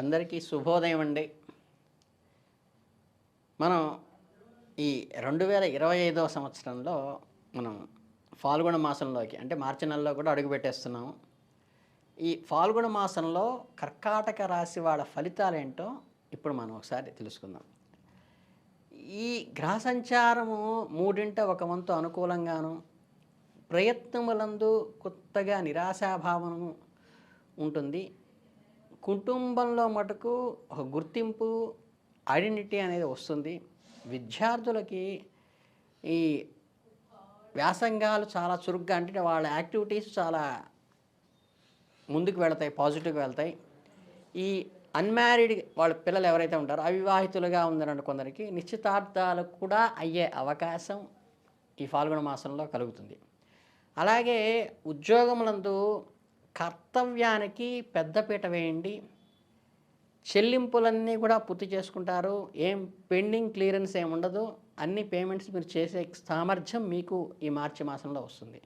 అందరికీ శుభోదయం అండి. మనం ఈ రెండు వేల ఇరవై ఐదవ సంవత్సరంలో మనం ఫాల్గుణ మాసంలోకి అంటే మార్చి నెలలో కూడా అడుగుపెట్టేస్తున్నాము ఈ ఫాల్గుణ మాసంలో కర్కాటక రాశి వాళ్ళ ఫలితాలు ఏంటో ఇప్పుడు మనం ఒకసారి తెలుసుకుందాం. ఈ గ్రహ సంచారము మూడింట ఒక వంతు అనుకూలంగాను ప్రయత్నములందు కొత్తగా నిరాశాభావము ఉంటుంది. కుటుంబంలో మటుకు ఒక గుర్తింపు ఐడెంటిటీ అనేది వస్తుంది. విద్యార్థులకి ఈ వ్యాసంగాలు చాలా చురుగ్గా అంటే వాళ్ళ యాక్టివిటీస్ చాలా ముందుకు వెళతాయి పాజిటివ్గా వెళ్తాయి. ఈ అన్మ్యారీడ్ వాళ్ళ పిల్లలు ఎవరైతే ఉంటారో అవివాహితులుగా ఉందనండి కొందరికి నిశ్చితార్థాలు కూడా అయ్యే అవకాశం ఈ ఫాల్గుణ మాసంలో కలుగుతుంది. అలాగే ఉద్యోగములందు కర్తవ్యానికి పెద్దపీట వేయండి. చెల్లింపులన్నీ కూడా పూర్తి చేసుకుంటారు. ఏం పెండింగ్ క్లియరెన్స్ ఏమి ఉండదు. అన్ని పేమెంట్స్ మీరు చేసే సామర్థ్యం మీకు ఈ మార్చి మాసంలో వస్తుంది.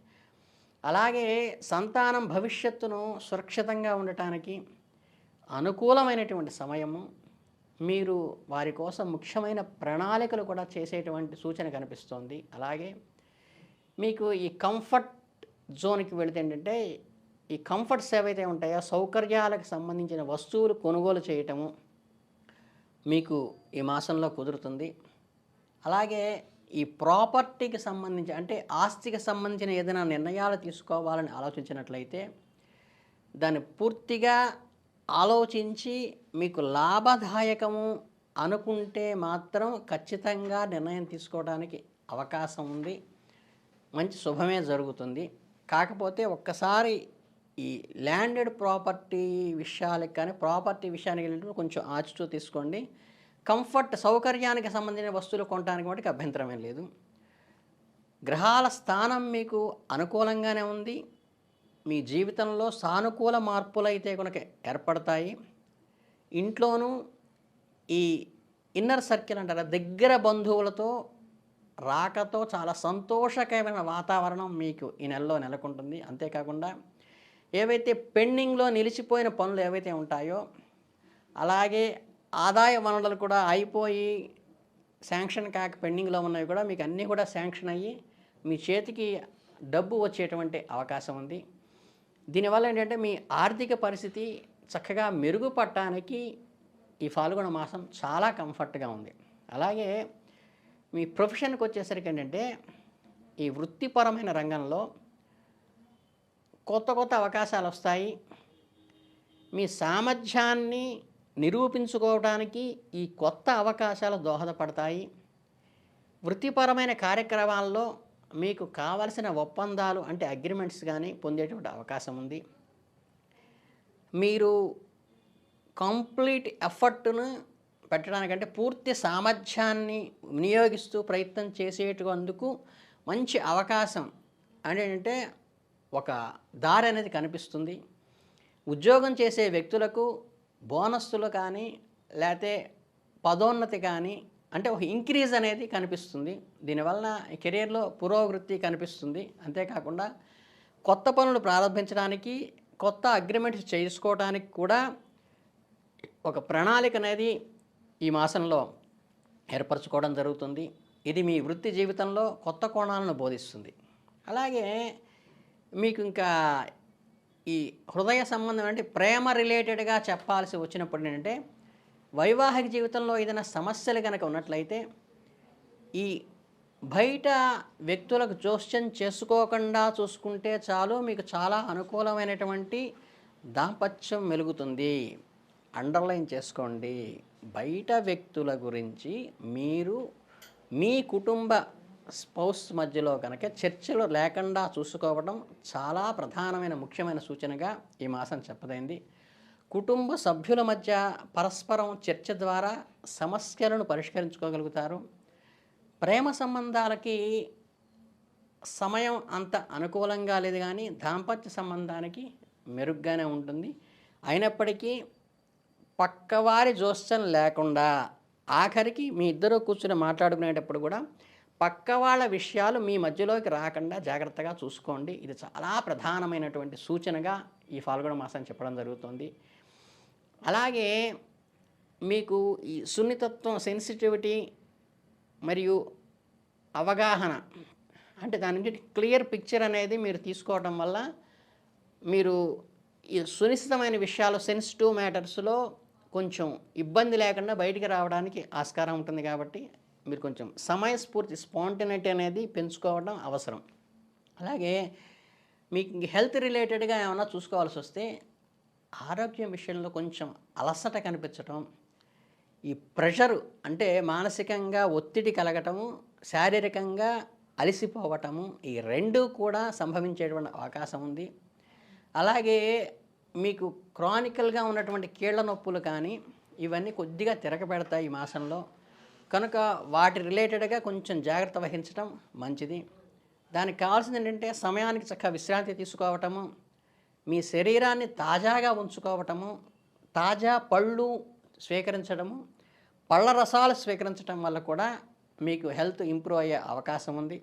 అలాగే సంతానం భవిష్యత్తును సురక్షితంగా ఉండటానికి అనుకూలమైనటువంటి సమయము మీరు వారి కోసం ముఖ్యమైన ప్రణాళికలు కూడా చేసేటువంటి సూచన కనిపిస్తోంది. అలాగే మీకు ఈ కంఫర్ట్ జోన్కి వెళితే ఏంటంటే ఈ కంఫర్ట్స్ ఏవైతే ఉంటాయో సౌకర్యాలకు సంబంధించిన వస్తువులు కొనుగోలు చేయటము మీకు ఈ మాసంలో కుదురుతుంది. అలాగే ఈ ప్రాపర్టీకి సంబంధించి అంటే ఆస్తికి సంబంధించిన ఏదైనా నిర్ణయాలు తీసుకోవాలని ఆలోచించినట్లయితే దాన్ని పూర్తిగా ఆలోచించి మీకు లాభదాయకము అనుకుంటే మాత్రం ఖచ్చితంగా నిర్ణయం తీసుకోవడానికి అవకాశం ఉంది. మంచి శుభమే జరుగుతుంది. కాకపోతే ఒక్కసారి ఈ ల్యాండెడ్ ప్రాపర్టీ విషయాలకు కానీ ప్రాపర్టీ విషయానికి వెళ్ళినప్పుడు కొంచెం ఆచితూ తీసుకోండి. కంఫర్ట్ సౌకర్యానికి సంబంధించిన వస్తువులు కొనడానికి మటుకు అభ్యంతరం ఏం లేదు. గ్రహాల స్థానం మీకు అనుకూలంగానే ఉంది. మీ జీవితంలో సానుకూల మార్పులు అయితే కనుక ఏర్పడతాయి. ఇంట్లోనూ ఈ ఇన్నర్ సర్కిల్ అంటారా దగ్గర బంధువులతో రాకతో చాలా సంతోషకరమైన వాతావరణం మీకు ఈ నెలలో నెలకొంటుంది. అంతేకాకుండా ఏవైతే పెండింగ్లో నిలిచిపోయిన పనులు ఏవైతే ఉంటాయో అలాగే ఆదాయ వనరులు కూడా అయిపోయి శాంక్షన్ కాక పెండింగ్లో ఉన్నవి కూడా మీకు అన్నీ కూడా శాంక్షన్ అయ్యి మీ చేతికి డబ్బు వచ్చేటువంటి అవకాశం ఉంది. దీనివల్ల ఏంటంటే మీ ఆర్థిక పరిస్థితి చక్కగా మెరుగుపడటానికి ఈ ఫాల్గొన మాసం చాలా కంఫర్ట్గా ఉంది. అలాగే మీ ప్రొఫెషన్కి వచ్చేసరికి ఏంటంటే ఈ వృత్తిపరమైన రంగంలో కొత్త కొత్త అవకాశాలు వస్తాయి మీ సామర్థ్యాన్ని నిరూపించుకోవడానికి ఈ కొత్త అవకాశాలు దోహదపడతాయి. వృత్తిపరమైన కార్యక్రమాల్లో మీకు కావలసిన ఒప్పందాలు అంటే అగ్రిమెంట్స్ కానీ పొందేటువంటి అవకాశం ఉంది. మీరు కంప్లీట్ ఎఫర్ట్ను పెట్టడానికంటే పూర్తి సామర్థ్యాన్ని వినియోగిస్తూ ప్రయత్నం చేసేటందుకు మంచి అవకాశం అంటే ఒక దారి అనేది కనిపిస్తుంది. ఉద్యోగం చేసే వ్యక్తులకు బోనస్సులు కానీ లేకపోతే పదోన్నతి కానీ అంటే ఒక ఇంక్రీజ్ అనేది కనిపిస్తుంది. దీనివలన కెరీర్లో పురోవృత్తి కనిపిస్తుంది. అంతేకాకుండా కొత్త పనులు ప్రారంభించడానికి కొత్త అగ్రిమెంట్స్ చేసుకోవడానికి కూడా ఒక ప్రణాళిక అనేది ఈ మాసంలో ఏర్పరచుకోవడం జరుగుతుంది. ఇది మీ వృత్తి జీవితంలో కొత్త కోణాలను బోధిస్తుంది. అలాగే మీకు ఇంకా ఈ హృదయ సంబంధం అంటే ప్రేమ రిలేటెడ్గా చెప్పాల్సి వచ్చినప్పుడు ఏంటంటే వైవాహిక జీవితంలో ఏదైనా సమస్యలు కనుక ఉన్నట్లయితే ఈ బయట వ్యక్తులకు జోస్యం చేసుకోకుండా చూసుకుంటే చాలు మీకు చాలా అనుకూలమైనటువంటి దాంపత్యం మెలుగుతుంది. అండర్లైన్ చేసుకోండి. బయట వ్యక్తుల గురించి మీరు మీ కుటుంబ స్పౌస్ మధ్యలో కనుక చర్చలు లేకుండా చూసుకోవడం చాలా ప్రధానమైన ముఖ్యమైన సూచనగా ఈ మాసం చెప్పదైంది. కుటుంబ సభ్యుల మధ్య పరస్పరం చర్చ ద్వారా సమస్యలను పరిష్కరించుకోగలుగుతారు. ప్రేమ సంబంధాలకి సమయం అంత అనుకూలంగా లేదు కానీ దాంపత్య సంబంధానికి మెరుగ్గానే ఉంటుంది. అయినప్పటికీ పక్కవారి జోస్యం లేకుండా ఆఖరికి మీ ఇద్దరు కూర్చుని మాట్లాడుకునేటప్పుడు కూడా పక్క వాళ్ళ విషయాలు మీ మధ్యలోకి రాకుండా జాగ్రత్తగా చూసుకోండి. ఇది చాలా ప్రధానమైనటువంటి సూచనగా ఈ ఫాల్గుణ మాసం చెప్పడం జరుగుతుంది. అలాగే మీకు ఈ సున్నితత్వం సెన్సిటివిటీ మరియు అవగాహన అంటే దాని నుంచి క్లియర్ పిక్చర్ అనేది మీరు తీసుకోవడం వల్ల మీరు ఈ సునిశ్చితమైన విషయాలు సెన్సిటివ్ మ్యాటర్స్లో కొంచెం ఇబ్బంది లేకుండా బయటికి రావడానికి ఆస్కారం ఉంటుంది కాబట్టి మీరు కొంచెం సమయస్ఫూర్తి స్పాంటినిటీ అనేది పెంచుకోవడం అవసరం. అలాగే మీకు హెల్త్ రిలేటెడ్గా ఏమైనా చూసుకోవాల్సి వస్తే ఆరోగ్యం విషయంలో కొంచెం అలసట కనిపించటం ఈ ప్రెషరు అంటే మానసికంగా ఒత్తిడి కలగటము శారీరకంగా అలసిపోవటము ఈ రెండు కూడా సంభవించేటువంటి అవకాశం ఉంది. అలాగే మీకు క్రానికల్గా ఉన్నటువంటి కీళ్ళ నొప్పులు కానీ ఇవన్నీ కొద్దిగా తిరగబెడతాయి ఈ మాసంలో. కనుక వాటి రిలేటెడ్గా కొంచెం జాగ్రత్త వహించడం మంచిది. దానికి కావాల్సింది ఏంటంటే సమయానికి చక్కగా విశ్రాంతి తీసుకోవటము మీ శరీరాన్ని తాజాగా ఉంచుకోవటము తాజా పళ్ళు స్వీకరించడము పళ్ళ రసాలు స్వీకరించడం వల్ల కూడా మీకు హెల్త్ ఇంప్రూవ్ అయ్యే అవకాశం ఉంది.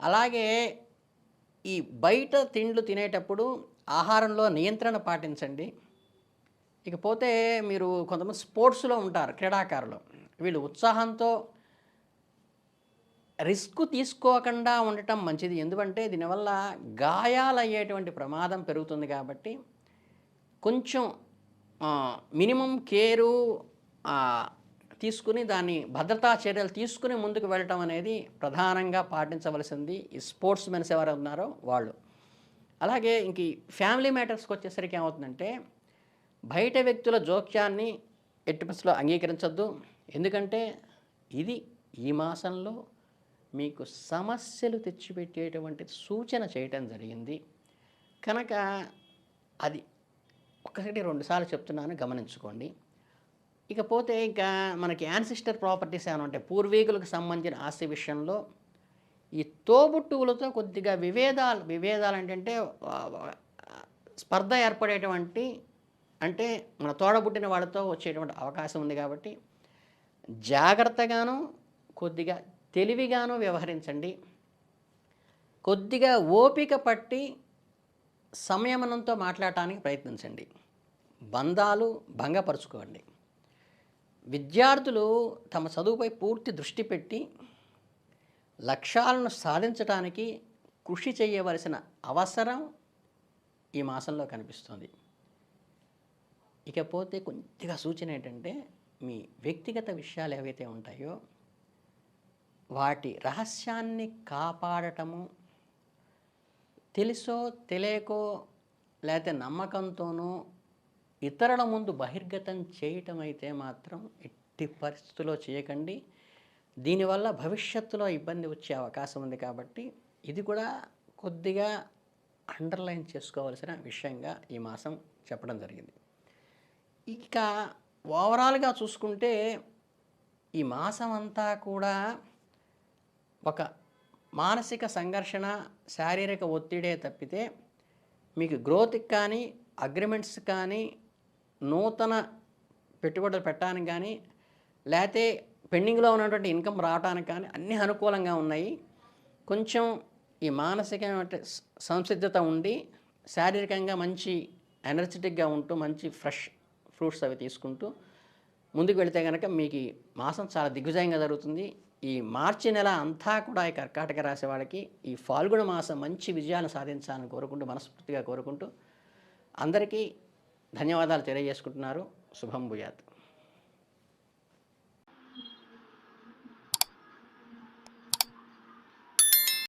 అలాగే ఈ బయట తిండ్లు తినేటప్పుడు ఆహారంలో నియంత్రణ పాటించండి. ఇకపోతే మీరు కొంతమంది స్పోర్ట్స్లో ఉంటారు క్రీడాకారులు. వీళ్ళు ఉత్సాహంతో రిస్క్ తీసుకోకుండా ఉండటం మంచిది. ఎందుకంటే దీనివల్ల గాయాలయ్యేటువంటి ప్రమాదం పెరుగుతుంది కాబట్టి కొంచెం మినిమం కేరు తీసుకుని దాన్ని భద్రతా చర్యలు తీసుకుని ముందుకు వెళ్ళటం అనేది ప్రధానంగా పాటించవలసింది ఈ స్పోర్ట్స్ మెన్స్ ఎవరు ఉన్నారో వాళ్ళు. అలాగే ఇంక ఈ ఫ్యామిలీ మ్యాటర్స్కి వచ్చేసరికి ఏమవుతుందంటే బయట వ్యక్తుల జోక్యాన్ని ఎట్టి అంగీకరించద్దు. ఎందుకంటే ఇది ఈ మాసంలో మీకు సమస్యలు తెచ్చిపెట్టేటువంటి సూచన చేయటం జరిగింది. కనుక అది ఒకటి రెండుసార్లు చెప్తున్నాను గమనించుకోండి. ఇకపోతే ఇంకా మనకి యాన్సిస్టర్ ప్రాపర్టీస్ ఏమైనా ఉంటాయి పూర్వీకులకు సంబంధించిన ఆస్తి విషయంలో ఈ తోబుట్టువులతో కొద్దిగా విభేదాలు విభేదాలు ఏంటంటే స్పర్ధ ఏర్పడేటువంటి అంటే మన తోడబుట్టిన వాళ్ళతో వచ్చేటువంటి అవకాశం ఉంది కాబట్టి జాగ్రత్తగాను కొద్దిగా తెలివిగాను వ్యవహరించండి. కొద్దిగా ఓపిక పట్టి సంయమనంతో మాట్లాడటానికి ప్రయత్నించండి. బంధాలు భంగపరుచుకోండి. విద్యార్థులు తమ చదువుపై పూర్తి దృష్టి పెట్టి లక్ష్యాలను సాధించడానికి కృషి చేయవలసిన అవసరం ఈ మాసంలో కనిపిస్తుంది. ఇకపోతే కొద్దిగా సూచన ఏంటంటే మీ వ్యక్తిగత విషయాలు ఏవైతే ఉంటాయో వాటి రహస్యాన్ని కాపాడటము తెలుసో తెలియకో లేకపోతే నమ్మకంతోనో ఇతరుల ముందు బహిర్గతం చేయటం అయితే మాత్రం ఎట్టి పరిస్థితుల్లో చేయకండి. దీనివల్ల భవిష్యత్తులో ఇబ్బంది వచ్చే అవకాశం ఉంది కాబట్టి ఇది కూడా కొద్దిగా అండర్లైన్ చేసుకోవాల్సిన విషయంగా ఈ మాసం చెప్పడం జరిగింది. ఇక ఓవరాల్గా చూసుకుంటే ఈ మాసం అంతా కూడా ఒక మానసిక సంఘర్షణ శారీరక ఒత్తిడే తప్పితే మీకు గ్రోత్కి కానీ అగ్రిమెంట్స్ కానీ నూతన పెట్టుబడులు పెట్టడానికి కానీ లేకపోతే పెండింగ్లో ఉన్నటువంటి ఇన్కమ్ రావడానికి కానీ అన్నీ అనుకూలంగా ఉన్నాయి. కొంచెం ఈ మానసికమైన సంసిద్ధత ఉండి శారీరకంగా మంచి ఎనర్జెటిక్గా ఉంటూ మంచి ఫ్రెష్ ఫ్రూట్స్ అవి తీసుకుంటూ ముందుకు వెళితే కనుక మీకు ఈ మాసం చాలా దిగ్విజయంగా జరుగుతుంది. ఈ మార్చి నెల అంతా కూడా ఈ కర్కాటక రాశి వాళ్ళకి ఈ ఫాల్గుణ మాసం మంచి విజయాలను సాధించాలని కోరుకుంటూ మనస్ఫూర్తిగా కోరుకుంటూ అందరికీ ధన్యవాదాలు తెలియజేసుకుంటున్నారు. శుభం భూయాత్.